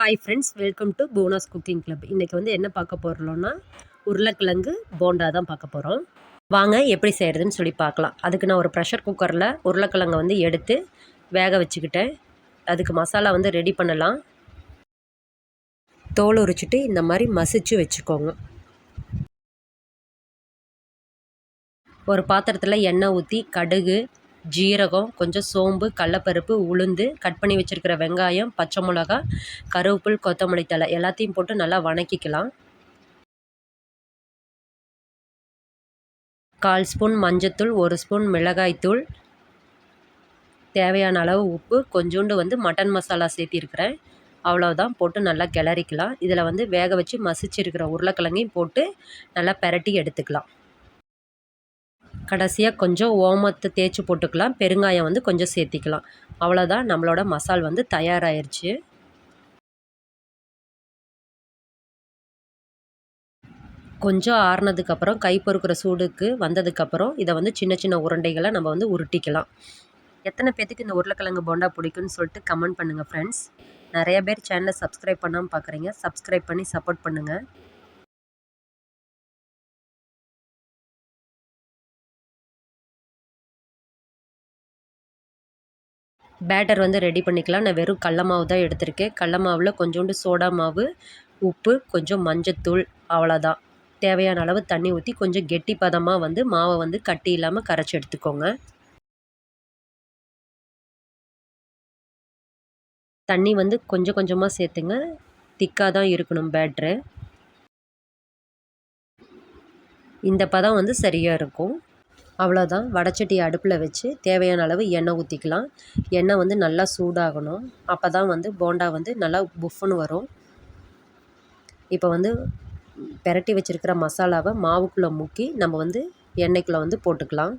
Hi friends welcome to bonus cooking club இன்றைக்கி வந்து என்ன பார்க்க போகிறோம்னா உருளைக்கிழங்கு போண்டா தான் பார்க்க போகிறோம் வாங்க எப்படி செய்கிறதுன்னு சொல்லி பார்க்கலாம். அதுக்கு நான் ஒரு ப்ரெஷர் குக்கரில் உருளைக்கிழங்கை வந்து எடுத்து வேக வச்சுக்கிட்டேன். அதுக்கு மசாலா வந்து ரெடி பண்ணலாம். தோல் உரிச்சிட்டு இந்த மாதிரி மசிச்சு வச்சுக்கோங்க. ஒரு பாத்திரத்தில் எண்ணெய் ஊற்றி கடுகு ஜீரகம் கொஞ்சம் சோம்பு கடலப்பருப்பு உளுந்து கட் பண்ணி வச்சுருக்கிற வெங்காயம் பச்சை மிளகா கருவேப்பில் கொத்தமல்லி தழை எல்லாத்தையும் போட்டு நல்லா வணக்கிக்கலாம். கால் ஸ்பூன் மஞ்சத்தூள் ஒரு ஸ்பூன் மிளகாய்த்தூள் தேவையான அளவு உப்பு கொஞ்சோண்டு வந்து மட்டன் மசாலா சேர்த்திருக்கிறேன். அவ்வளோதான் போட்டு நல்லா கிளறிக்கலாம். இதில் வந்து வேக வச்சு மசிச்சிருக்கிற உருளைக்கிழங்கையும் போட்டு நல்லா பெரட்டி எடுத்துக்கலாம். கடைசியாக கொஞ்சம் ஓமத்தை தேய்ச்சி போட்டுக்கலாம். பெருங்காயம் வந்து கொஞ்சம் சேர்த்திக்கலாம். அவ்வளோதான் நம்மளோட மசால் வந்து தயாராகிருச்சு கொஞ்சம் ஆறுனதுக்கப்புறம் கை பொறுக்கிற சூடுக்கு வந்ததுக்கப்புறம் இதை வந்து சின்ன சின்ன உருண்டைகளை நம்ம வந்து உருட்டிக்கலாம். எத்தனை பேர்த்துக்கு இந்த உருளைக்கிழங்கு போண்டா பிடிக்குன்னு சொல்லிட்டு கமெண்ட் பண்ணுங்கள் ஃப்ரெண்ட்ஸ் நிறைய பேர் சேனலை சப்ஸ்கிரைப் பண்ணாமல் பார்க்குறீங்க சப்ஸ்கிரைப் பண்ணி சப்போர்ட் பண்ணுங்கள் பேட்டர் வந்து ரெடி பண்ணிக்கலாம். நான் வெறும் கடல மாவு தான் எடுத்திருக்கேன். கடல மாவில் கொஞ்சோண்டு சோடா மாவு உப்பு கொஞ்சம் மஞ்சத்தூள் அவ்வளோதான் தேவையான அளவு தண்ணி ஊற்றி கொஞ்சம் கெட்டி பதமாக வந்து மாவை வந்து கட்டி இல்லாமல் கரைச்சி எடுத்துக்கோங்க. தண்ணி வந்து கொஞ்சம் கொஞ்சமாக சேர்த்துங்க. திக்காக தான் இருக்கணும் பேட்ரு இந்த பதம் வந்து சரியாக இருக்கும். அவ்வளோதான் வடச்சட்டி அடுப்பில் வச்சு தேவையான அளவு எண்ணெய் ஊற்றிக்கலாம் எண்ணெய் வந்து நல்லா சூடாகணும். அப்போ தான் வந்து போண்டா வந்து நல்லா புஃப்னு வரும். இப்போ வந்து பெரட்டி வச்சுருக்கிற மசாலாவை மாவுக்குள்ளே முக்கி நம்ம வந்து எண்ணெய்க்குள்ளே வந்து போட்டுக்கலாம்.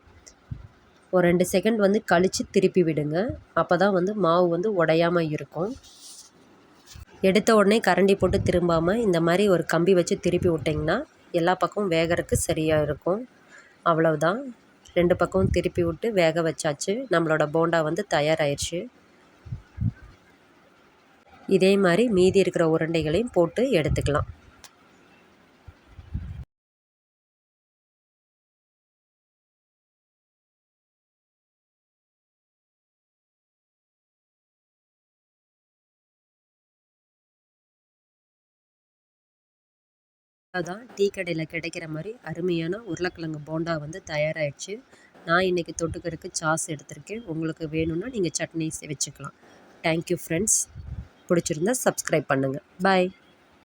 ஒரு ரெண்டு செகண்ட் வந்து கழித்து திருப்பி விடுங்க. அப்போ தான் வந்து மாவு வந்து உடையாமல் இருக்கும். எடுத்த உடனே கரண்டி போட்டு திரும்பாமல் இந்த மாதிரி ஒரு கம்பி வச்சு திருப்பி விட்டிங்கன்னா எல்லா பக்கமும் வேகிறதுக்கு சரியாக இருக்கும். அவ்வளவுதான். ரெண்டு பக்கமும் திருப்பி விட்டு வேக வச்சாச்சு. நம்மளோட போண்டா வந்து தயாராகிடுச்சு இதே மாதிரி மீதி இருக்கிற உருண்டைகளையும் போட்டு எடுத்துக்கலாம். அதான் டீ கடையில் கிடைக்கிற மாதிரி அருமையான உருளைக்கிழங்கு போண்டா வந்து தயாராகிடுச்சு நான் இன்றைக்கி தொட்டுக்கிறதுக்கு சாஸ் எடுத்திருக்கேன். உங்களுக்கு வேணும்னா நீங்கள் சட்னி வச்சுக்கலாம். தேங்க்யூ ஃப்ரெண்ட்ஸ் பிடிச்சிருந்தா சப்ஸ்கிரைப் பண்ணுங்கள் பாய்